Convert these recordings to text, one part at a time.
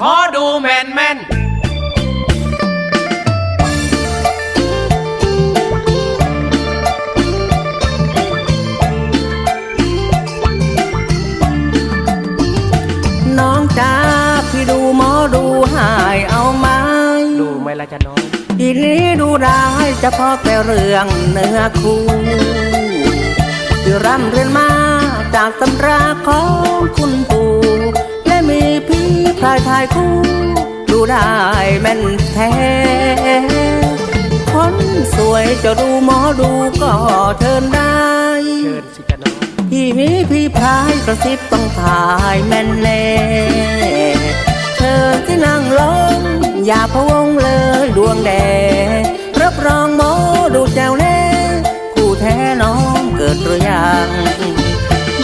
ขอดูแม่นแม่นน้องจ้าพี่ดูหมอดูหายเอาไหมดูไหมล่ะจ๊ะน้องทีนี้ดูได้เฉพาะแต่เรื่องเนื้อคู่ที่ร่ำเรียนมาจากตำราของคุณปู่และมีพี่ พลายทายคู่ดูได้แม่นแท้ คนสวยจะดูหมอดูก็เทินได้เชิญสิจ๊ะน้องพี่มีพี่พายกระซิบต้องถ่ายแม่นแน่เธอที่นั่งลงอย่าพะวงเลยดวงแดงรับรองหมอดูแจวแน่คู่แท้น้องเกิดหรือยัง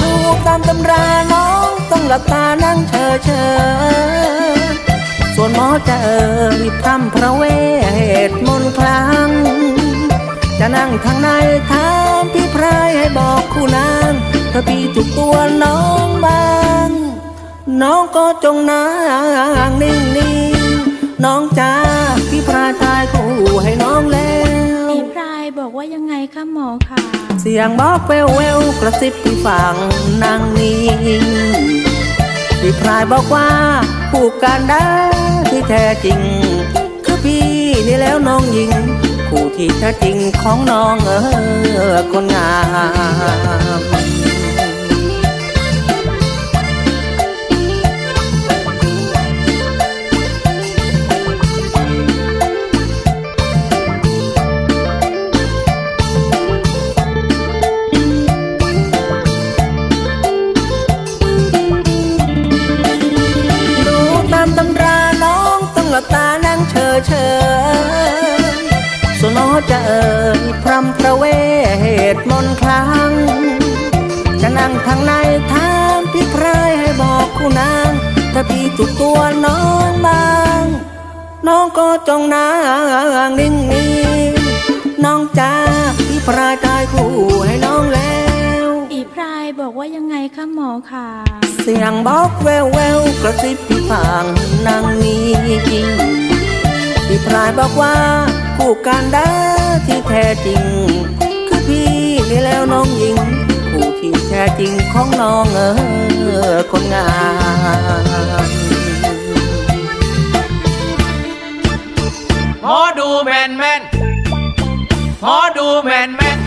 ดูตามตำราน้องต้องหลับตานั่งเฉยเฉยๆส่วนหมอ จะเอ่ยพร่ำพระเวทมนต์คลังจะนั่งทางในถามพี่พรายให้บอกคู่นางถ้าพี่ถูกตัวน้องบ้าง น้องก็จงนางนิ่งนิ่งๆน้องจ้าพี่พรายตายคู่ให้น้องแล้ว พี่พรายบอกว่ายังไงคะหมอคะเสียงบอกแววแววๆกระซิบพี่ฟังนางนิ่งพี่พรายบอกว่าคู่กันได้ ที่แท้จริง คือพี่นี่แล้วน้องหญิงคู่ที่แท้จริงของน้องเออคนงาม หลับตานั่งเฉยเฉยๆส่วนน้องจะเอ่ยพรำพระเวทมนต์คลัง จะนั่งทางในถามพี่พรายให้บอกคู่นาง ถ้าพี่ถูกตัวน้องบ้าง น้องก็จงนางนิ่งนิ่งๆน้องจ้าพี่พรายตายคู่ให้น้องแล้วพี่พรายบอกว่ายังไงคะหมอคะเสียงบอกแววแววๆกระซิบพี่ฟังนางนี้พี่พราย บอกว่าคู่การได้ที่แท้จริง คือพี่นี่แล้วน้องหญิงคู่ที่แท้จริงของน้องเออคนงามขอดูแมนแม่นขอดูแมนแมน